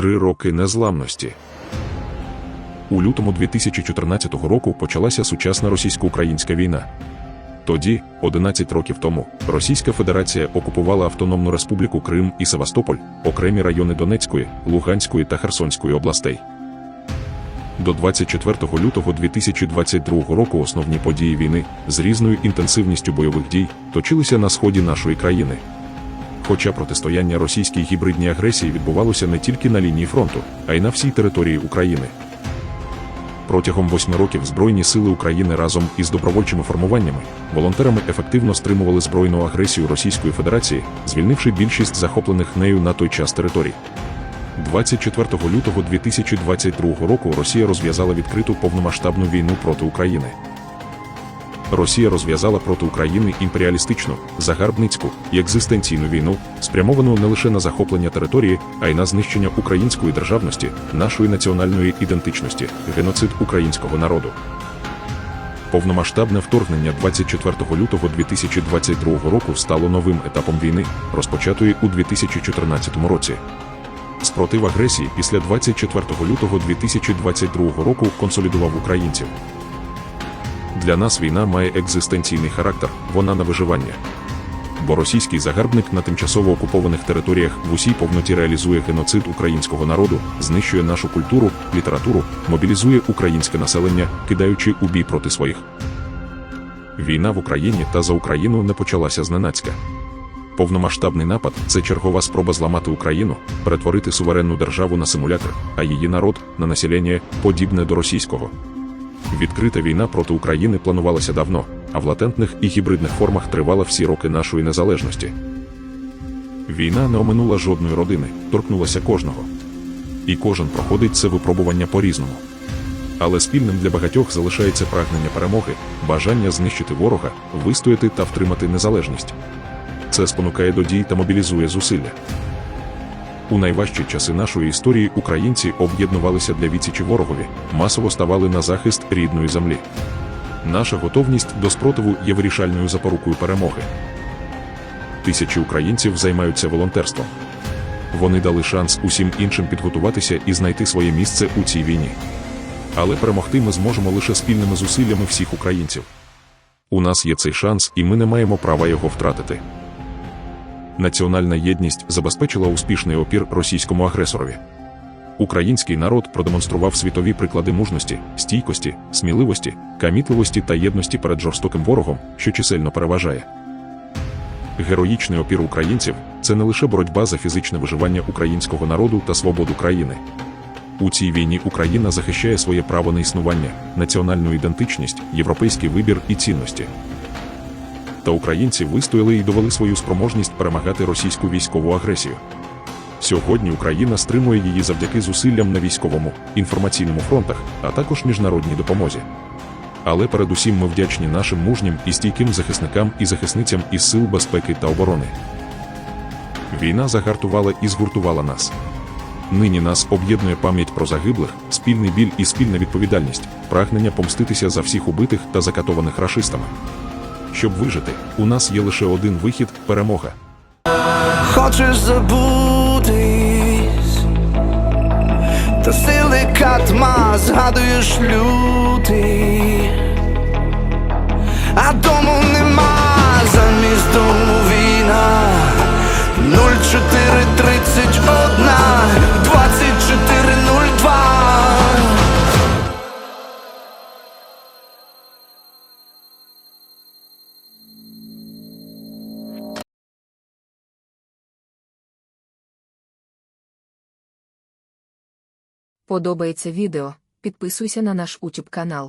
Три роки незламності. У лютому 2014 року почалася сучасна російсько-українська війна. Тоді, 11 років тому, Російська Федерація окупувала Автономну Республіку Крим і Севастополь, окремі райони Донецької, Луганської та Херсонської областей. До 24 лютого 2022 року основні події війни з різною інтенсивністю бойових дій точилися на сході нашої країни. Хоча протистояння російській гібридній агресії відбувалося не тільки на лінії фронту, а й на всій території України. Протягом восьми років Збройні сили України разом із добровольчими формуваннями, волонтерами ефективно стримували збройну агресію Російської Федерації, звільнивши більшість захоплених нею на той час територій. 24 лютого 2022 року Росія розв'язала відкриту повномасштабну війну проти України. Росія розв'язала проти України імперіалістичну, загарбницьку і екзистенційну війну, спрямовану не лише на захоплення території, а й на знищення української державності, нашої національної ідентичності, геноцид українського народу. Повномасштабне вторгнення 24 лютого 2022 року стало новим етапом війни, розпочатої у 2014 році. Спротив агресії після 24 лютого 2022 року консолідував українців. Для нас війна має екзистенційний характер, вона на виживання. Бо російський загарбник на тимчасово окупованих територіях в усій повноті реалізує геноцид українського народу, знищує нашу культуру, літературу, мобілізує українське населення, кидаючи у бій проти своїх. Війна в Україні та за Україну не почалася зненацька. Повномасштабний напад це чергова спроба зламати Україну, перетворити суверенну державу на симулятор, а її народ на населення подібне до російського. Відкрита війна проти України планувалася давно, а в латентних і гібридних формах тривала всі роки нашої незалежності. Війна не оминула жодної родини, торкнулася кожного. І кожен проходить це випробування по-різному. Але спільним для багатьох залишається прагнення перемоги, бажання знищити ворога, вистояти та втримати незалежність. Це спонукає до дій та мобілізує зусилля. У найважчі часи нашої історії українці об'єднувалися для відсічі ворогові, масово ставали на захист рідної землі. Наша готовність до спротиву є вирішальною запорукою перемоги. Тисячі українців займаються волонтерством. Вони дали шанс усім іншим підготуватися і знайти своє місце у цій війні. Але перемогти ми зможемо лише спільними зусиллями всіх українців. У нас є цей шанс, і ми не маємо права його втратити національна єдність забезпечила успішний опір російському агресорові. Український народ продемонстрував світові приклади мужності, стійкості, сміливості, камітливості та єдності перед жорстоким ворогом, що чисельно переважає. Героїчний опір українців це не лише боротьба за фізичне виживання українського народу та свободу країни. У цій війні Україна захищає своє право на існування, національну ідентичність, європейський вибір і цінності та українці вистояли і довели свою спроможність перемагати російську військову агресію. Сьогодні Україна стримує її завдяки зусиллям на військовому, інформаційному фронтах, а також міжнародній допомозі. Але передусім ми вдячні нашим мужнім і стійким захисникам і захисницям із сил безпеки та оборони. Війна загартувала і згуртувала нас. Нині нас об'єднує пам'ять про загиблих, спільний біль і спільна відповідальність, прагнення помститися за всіх убитих та закатованих рашистами. Щоб вижити, у нас є лише один вихід перемога. Хочеш забутись, та сили катма згадуєш лютий, а дому нема замість дому Подобається відео, підписуйся на наш YouTube канал.